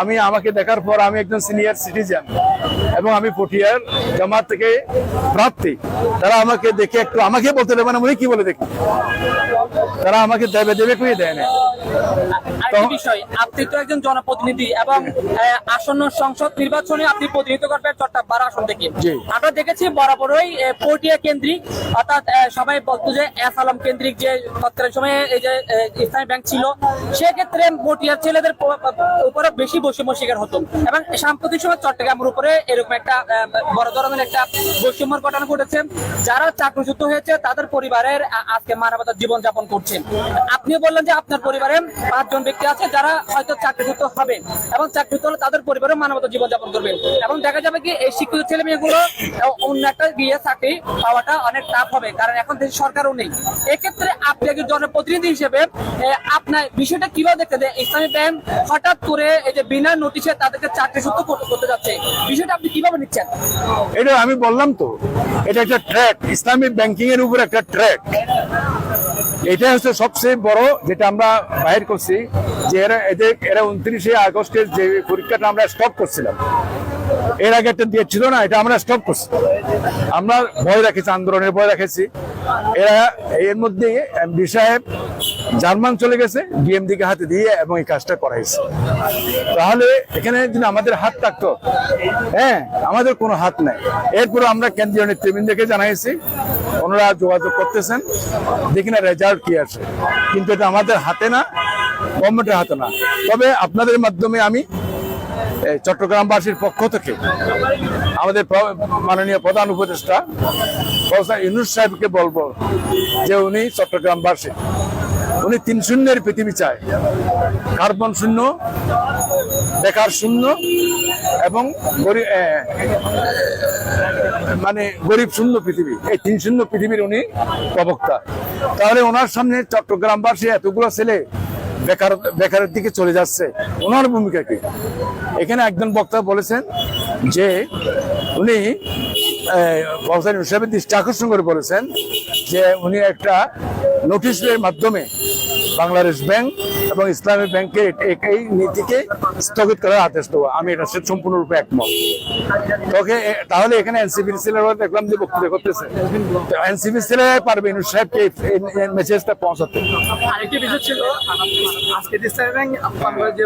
আমি আমাকে দেখার পর আমি একজন সিনিয়র সিটিজেন এবং আমি পটিয়ার জামাত থেকে প্রাপ্তি তারা আমাকে দেখে একটু আমাকে বলতে দেবে মানে উনি কি বলে দেখি? তারা আমাকে দেবে দেবে কই দেয় না? বিষয় আপনি তো একজন জনপ্রতিনিধি এবং আসন্ন সংসদ নির্বাচনে আপনি প্রতিনিধিত্ব করবেন চট্টগ্রাম আসন থেকে। আমরা দেখেছি বরাবরই পটিয়া কেন্দ্রিক অর্থাৎ সবাই বলতো যে এস আলম কেন্দ্রিক যে তৎকালীন সময়ে এই যে ইসলামী ব্যাংক ছিল সেক্ষেত্রে পটিয়ার ছেলেদের উপরে বেশি বৈষম্য শিকার হতো। এবং সাম্প্রতিক সময় চট্টগ্রামের উপরে এরকম একটা বড় ধরনের একটা বৈষম্যর ঘটনা ঘটেছে। যারা চাকরিচ্যুত হয়েছে তাদের পরিবারের আজকে মানবতার জীবন যাপন করছেন। আপনিও বললেন যে আপনার পরিবারে পাঁচজন ব্যক্তি আছে যারা হয়তো চাকরিচ্যুত হবেন এবং চাকরিচ্যুত হলে তাদের পরিবারে মানবতা জীবন যাপন করবেন এবং দেখা যাবে কি এই শিক্ষিত ছেলে মেয়েগুলো অন্য একটা গিয়ে চাকরি পাওয়াটা অনেক টাফ হবে, কারণ এখন দেশে সরকারও নেই। এক্ষেত্রে আপনি একজন জনপ্রতিনিধি হিসেবে আপনার বিষয়টা কীভাবে দেখতে দেয় ইসলামী ব্যাংক হঠাৎ করে এই যে বিনা নোটিশে তাদেরকে চাকরিচ্যুত করতে যাচ্ছে, বিষয়টা আপনি কীভাবে নিচ্ছেন? এটা আমি বললাম তো, এটা একটা ট্র্যাক ইসলামিক ব্যাংকিং এর উপর একটা ট্র্যাক এটা হচ্ছে সবচেয়ে বড় যেটা আমরা বাহির করছি, যে এরা এদের এরা উনত্রিশে আগস্টের যে পরীক্ষাটা আমরা স্টপ করছিলাম, এর আগে একটা দিয়েছিল না, এটা আমরা স্টপ করছি। আমরা ভয় রেখেছি আন্দোলনের ভয় রেখেছি এরা এর মধ্যে এমডি সাহেব জার্মান চলে গেছে ডিএমডি কে হাতে দিয়ে এবং এই কাজটা করাইছে। তাহলে এখানে যদি আমাদের হাত থাকতো হ্যাঁ আমাদের কোনো হাত নাই। এরপরে আমরা কেন্দ্রীয় নেতৃবৃন্দকে জানাইছি ওনারা যোগাযোগ করতেছেন। দেখি না রেজাল্ট কি আসে কিন্তু এটা আমাদের হাতে না গভর্নমেন্টের হাতে না। তবে আপনাদের মাধ্যমে আমি চট্টগ্রামবাসীর পক্ষ থেকে আমাদের মাননীয় প্রধান উপদেষ্টা ইউনুস সাহেবকে বলব যে উনি চট্টগ্রামবাসী। উনি তিন শূন্যের পৃথিবী চায়। কার্বন শূন্য, বেকার শূন্য এবং মানে গরিব শূন্য পৃথিবী। এই তিন শূন্য পৃথিবীর উনি প্রবক্তা। তাহলে ওনার সামনে চট্টগ্রামবাসী এতগুলো ছেলে বেকার বেকারের দিকে চলে যাচ্ছে। ওনার ভূমিকা কি? এখানে একজন বক্তা বলেছেন যে উনি প্রফেসর হিসেবে দৃষ্টি আকর্ষণ করে বলেছেন যে উনি একটা নোটিশের মাধ্যমে বাংলাদেশ ব্যাংক এবং ইসলামী ব্যাংকের এই নীতিকে স্থগিত করার আদেশ দেবো। আমি এটা সম্পূর্ণরূপে একমত। তোকে তাহলে এখানে এনসিপির ছেলেরা দেখলাম যে বক্তৃতা করতেছে। এনসিপির ছেলেরা পারবে ইনু সাহেবকে মেসেজটা পৌঁছাতে। আরেকটি বিষয় ছিল, আজকে ইসলামী ব্যাংক বাংলাদেশ যে